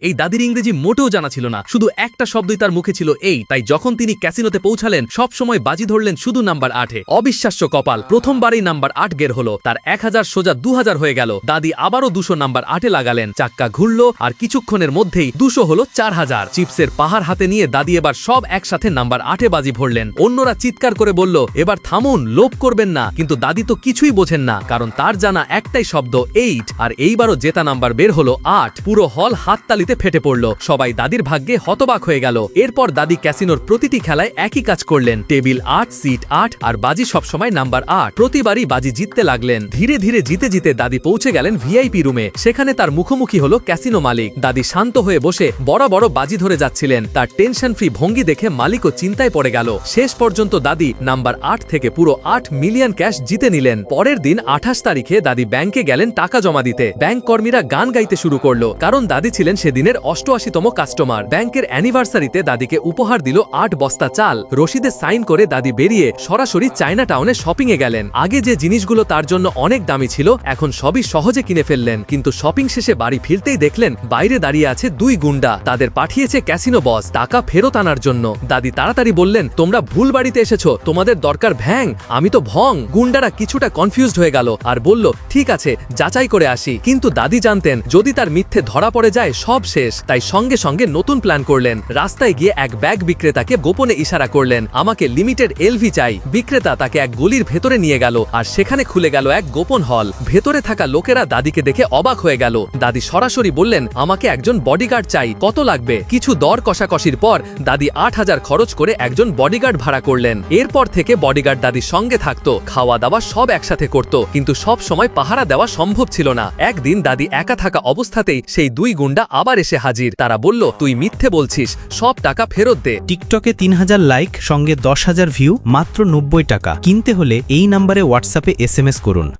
এই দাদির ইংরেজি মোটেও জানা ছিল না। শুধু একটা শব্দই তার মুখে ছিল এই, তাই যখন তিনি ক্যাসিনোতে পৌঁছালেন, সব সময় বাজি ধরলেন শুধু নাম্বার আটে। অবিশ্বাস্য কপাল। প্রথমবারই নাম্বার আট গের হলো। তার এক হাজার সোজা দু হাজার হয়ে গেল। দাদি আবারও দুশো নাম্বার আটে লাগালেন। চাক্কা ঘুরল আর কিছুক্ষণের মধ্যেই দুশো হলো চার হাজার। চিপসের পাহাড় হাতে নিয়ে দাদি এবার সব একসাথে নাম্বার আটে বাজি ভরলেন। অন্যরা চিৎকার করে বলল, এবার থামুন, লোভ করবেন না। কিন্তু দাদি তো কিছুই বোঝেন না, কারণ তার জানা একটাই শব্দ, এইট। আর এইবারও জেতা নাম্বার বের হলো আট। পুরো হল হাততালিতে ফেটে পড়ল। সবাই দাদির ভাগ্যে হতবাক হয়ে গেল। এরপর দাদি ক্যাসিনোর প্রতিটি খেলায় একই কাজ করলেন। টেবিল আট, সিট আট আর বাজি সবসময় নাম্বার আট। প্রতিবারই বাজি জিততে লাগলেন। ধীরে ধীরে জিতে জিতে দাদি পৌঁছে গেলেন ভিআইপি রুমে। সেখানে তার মুখোমুখি হলো ক্যাসিনো মালিক। দাদি শান্ত হয়ে বসে বড় বড় বাজি ধরে যাচ্ছিলেন। তার টেনশন ফ্রি ভঙ্গি দেখে মালিকও চিন্তায় পড়ে গেল। শেষ পর্যন্ত দাদি নাম্বার আট থেকে পুরো আট মিলিয়ন ক্যাশ জিতে নিলেন। পরের দিন আঠাশ তারিখে দাদি ব্যাংকে গেলেন টাকা জমা দিতে। ব্যাংক কর্মীরা গান গাইতে শুরু করল। কারণ দাদি ছিলেন সেদিনের অষ্টআশিতম কাস্টমার ব্যাংকের অ্যানিভার্সারিতে দাদিকে উপহার দিল আট বস্তা চাল। রশিদে সাইন করে দাদি বেরিয়ে সরাসরি চায়না টাউনে শপিংয়ে গেলেন। আগে যে জিনিসগুলো তার জন্য অনেক দামি ছিল, এখন সবই সহজে কিনে ফেললেন। কিন্তু শপিং শেষে বাড়ি ফিরতেই দেখলেন, বাইরে দাঁড়িয়ে আছে দুই গুন্ডা। তাদের পাঠিয়েছে ক্যাসিনো বস টাকা ফেরত আনার জন্য। দাদি তাড়াতাড়ি বললেন, তোমরা ভুল বাড়িতে এসেছ, তোমাদের দরকার ভ্যাং, আমি তো ভং। গুন্ডারা কিছুটা কনফিউজড হয়ে গেল আর বলল, ঠিক আছে, যাচাই করে আসি। কিন্তু দাদি জানতেন, যদি তার মিথ্যে ধরা পড়ে যায়, সব শেষ। তাই সঙ্গে সঙ্গে নতুন প্ল্যান করলেন। রাস্তায় গিয়ে এক ব্যাগ বিক্রেতাকে গোপনে ইশারা করলেন। আমাকে লিমিটেড এলভি চাই। বিক্রেতা তাকে এক গলির ভেতরে নিয়ে গেল আর সেখানে খুলে গেল এক গোপন হল ভেতরে থাকা লোকেরা দাদিকে দেখে অবাক হয়ে গেল। দাদি সরাসরি বললেন, আমাকে একজন বডিগার্ড চাই। কত লাগবে? কিছু দর কষাকষির পর দাদি আট হাজার খরচ করে একজন বডিগার্ড ভাড়া করলেন। এরপর থেকে বডিগার্ড দাদির সঙ্গে থাকতো। খাওয়া দাওয়া সব একসাথে করত। কিন্তু সব সময় পাহারা দেওয়া সম্ভব ছিল না। একদিন দাদি একা থাকা অবস্থাতেই সেই দুই গুন্ডা আবার এসে হাজির। তারা বলল, তুই মিথ্যে বলছিস, সব টাকা ফেরত দে। টিকটকে তিন হাজার লাইক, সঙ্গে দশ হাজার ভিউ, মাত্র নব্বই টাকা। কিনতে হলে এই নাম্বারে হোয়াটসঅ্যাপে এস করুন।